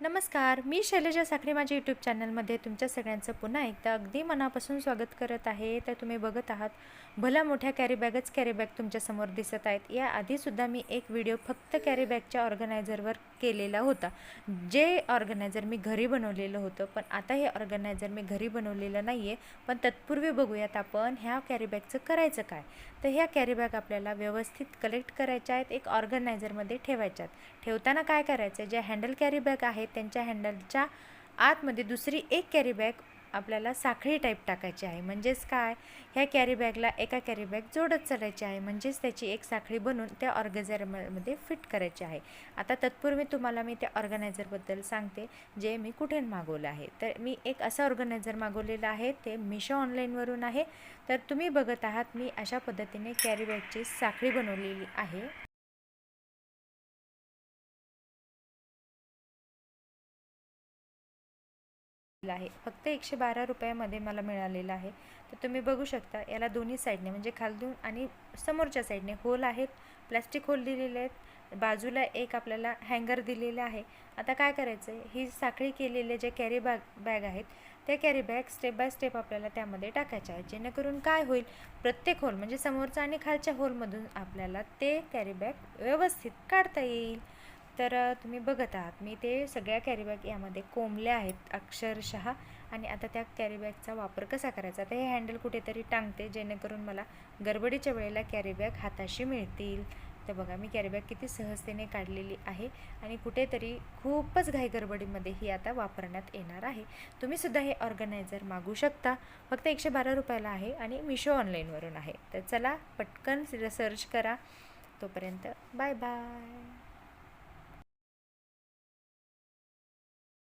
नमस्कार मी शैलजा साखरे माझ्या यूट्यूब चॅनलमध्ये तुमच्या सगळ्यांचं पुन्हा एकदा अगदी मनापासून स्वागत करत आहे. तर तुम्ही बघत आहात भला मोठ्या कॅरीबॅगच कॅरीबॅग तुमच्यासमोर दिसत आहेत. या आधीसुद्धा मी एक व्हिडिओ फक्त कॅरीबॅगच्या ऑर्गनायझरवर केलेला होता. जे ऑर्गनायझर मी घरी बनवलेलं होतं पण आता हे ऑर्गनायझर मी घरी बनवलेलं नाही आहे पण तत्पूर्वी बघूयात आपण ह्या कॅरीबॅगचं करायचं काय? तर ह्या कॅरीबॅग आपल्याला व्यवस्थित कलेक्ट करायच्या आहेत एक ऑर्गनायझरमध्ये ठेवायच्या आहेत. ठेवताना काय करायचं? आहे जे हँडल कॅरीबॅग आहेत त्यांच्या हँडलच्या आतमध्ये दुसरी एक कॅरी बॅग आपल्याला साखळी टाईप टाकायची आहे. म्हणजेच काय? ह्या कॅरी बॅगला एका कॅरी बॅग जोडत चालायची आहे. म्हणजेच त्याची एक साखळी बनवून त्या ऑर्गनायझरमध्ये फिट करायची आहे. आता तत्पूर्वी तुम्हाला मी त्या ऑर्गनायझरबद्दल सांगते जे मी कुठे मागवलं आहे. तर मी एक असं ऑर्गनायझर मागवलेलं आहे ते मिशो ऑनलाईनवरून आहे. तर तुम्ही बघत आहात मी अशा पद्धतीने कॅरी बॅगची साखळी बनवलेली आहे. आहे. फक्त एकशे बारा रुपयामध्ये मला मिळालेलं आहे. तर तुम्ही बघू शकता याला दोन्ही साईडने म्हणजे खालून आणि समोरच्या साईडने होल आहेत प्लॅस्टिक होल दिलेले आहेत. बाजूला एक आपल्याला हँगर दिलेला आहे. आता काय करायचं आहे ही साखळी केलेले जे कॅरी बॅग बॅग आहेत ते carry bag step by step आपल्याला त्यामध्ये टाकायचे आहेत. जेणेकरून काय होईल प्रत्येक होल म्हणजे समोरचा आणि खालच्या होलमधून आपल्याला ते कॅरी बॅग व्यवस्थित काढता येईल. तर तुम्ही बघत आहात. मी ते सगळ्या कॅरीबॅग यामध्ये कोंबल्या आहेत अक्षरशः आणि आता त्या कॅरीबॅगचा वापर कसा करायचा? तर हे हँडल कुठेतरी टांगते जेणेकरून मला गडबडीच्या वेळेला कॅरीबॅग हाताशी मिळतील. तर बघा मी कॅरीबॅग किती सहजतेने काढलेली आहे आणि कुठेतरी खूपच घाई गडबडीमध्ये ही आता वापरण्यात येणार आहे. तुम्हीसुद्धा हे ऑर्गनायझर मागू शकता. फक्त एकशे बारा रुपयाला आहे आणि मिशो ऑनलाईनवरून आहे. तर चला पटकन सर्च करा. तोपर्यंत बाय बाय